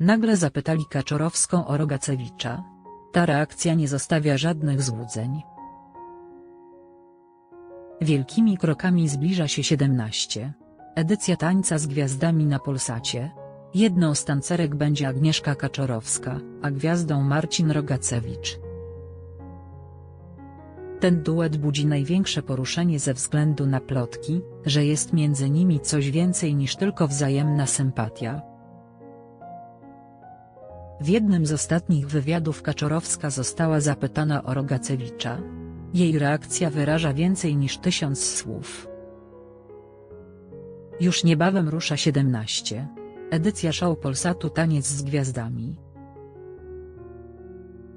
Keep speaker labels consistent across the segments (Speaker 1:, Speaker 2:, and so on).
Speaker 1: Nagle zapytali Kaczorowską o Rogacewicza. Ta reakcja nie zostawia żadnych złudzeń. Wielkimi krokami zbliża się 17. Edycja tańca z gwiazdami na Polsacie. Jedną z tancerek będzie Agnieszka Kaczorowska, a gwiazdą Marcin Rogacewicz. Ten duet budzi największe poruszenie ze względu na plotki, że jest między nimi coś więcej niż tylko wzajemna sympatia. W jednym z ostatnich wywiadów Kaczorowska została zapytana o Rogacewicza. Jej reakcja wyraża więcej niż tysiąc słów. Już niebawem rusza 17. Edycja show Polsatu Taniec z Gwiazdami.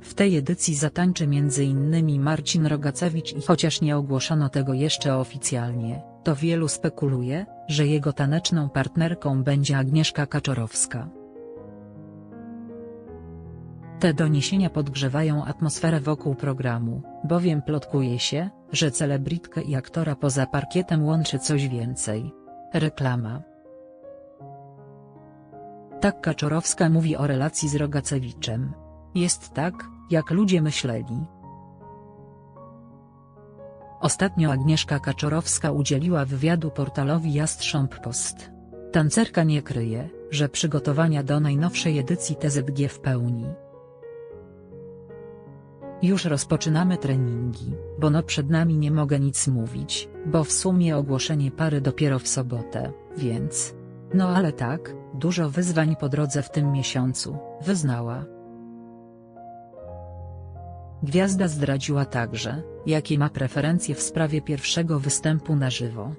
Speaker 1: W tej edycji zatańczy m.in. Marcin Rogacewicz i chociaż nie ogłoszono tego jeszcze oficjalnie, to wielu spekuluje, że jego taneczną partnerką będzie Agnieszka Kaczorowska. Te doniesienia podgrzewają atmosferę wokół programu, bowiem plotkuje się, że celebrytkę i aktora poza parkietem łączy coś więcej. Reklama. Tak Kaczorowska mówi o relacji z Rogacewiczem. Jest tak, jak ludzie myśleli. Ostatnio Agnieszka Kaczorowska udzieliła wywiadu portalowi Jastrząb Post. Tancerka nie kryje, że przygotowania do najnowszej edycji TZG w pełni. Już rozpoczynamy treningi, bo no przed nami nie mogę nic mówić, bo w sumie ogłoszenie pary dopiero w sobotę, więc... No ale tak, dużo wyzwań po drodze w tym miesiącu, wyznała. Gwiazda zdradziła także, jakie ma preferencje w sprawie pierwszego występu na żywo.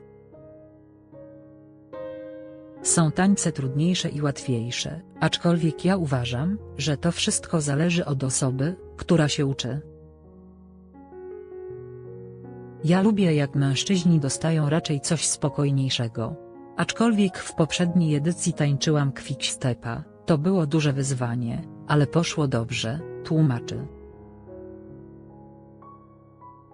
Speaker 1: Są tańce trudniejsze i łatwiejsze, aczkolwiek ja uważam, że to wszystko zależy od osoby, która się uczy. Ja lubię jak mężczyźni dostają raczej coś spokojniejszego. Aczkolwiek w poprzedniej edycji tańczyłam quickstepa, to było duże wyzwanie, ale poszło dobrze, tłumaczy.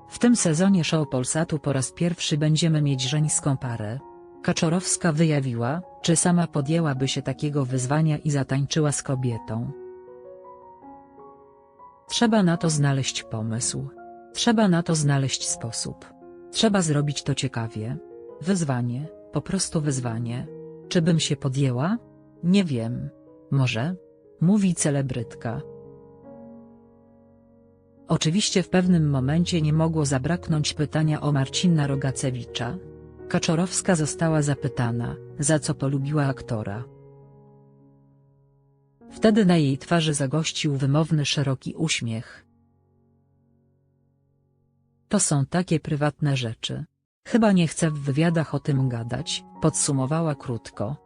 Speaker 1: W tym sezonie show Polsatu po raz pierwszy będziemy mieć żeńską parę. Kaczorowska wyjawiła, czy sama podjęłaby się takiego wyzwania i zatańczyła z kobietą. Trzeba na to znaleźć pomysł. Trzeba na to znaleźć sposób. Trzeba zrobić to ciekawie. Wyzwanie, po prostu wyzwanie. Czy bym się podjęła? Nie wiem. Może? Mówi celebrytka. Oczywiście w pewnym momencie nie mogło zabraknąć pytania o Marcina Rogacewicza. Kaczorowska została zapytana, za co polubiła aktora. Wtedy na jej twarzy zagościł wymowny szeroki uśmiech. To są takie prywatne rzeczy. Chyba nie chcę w wywiadach o tym gadać, podsumowała krótko.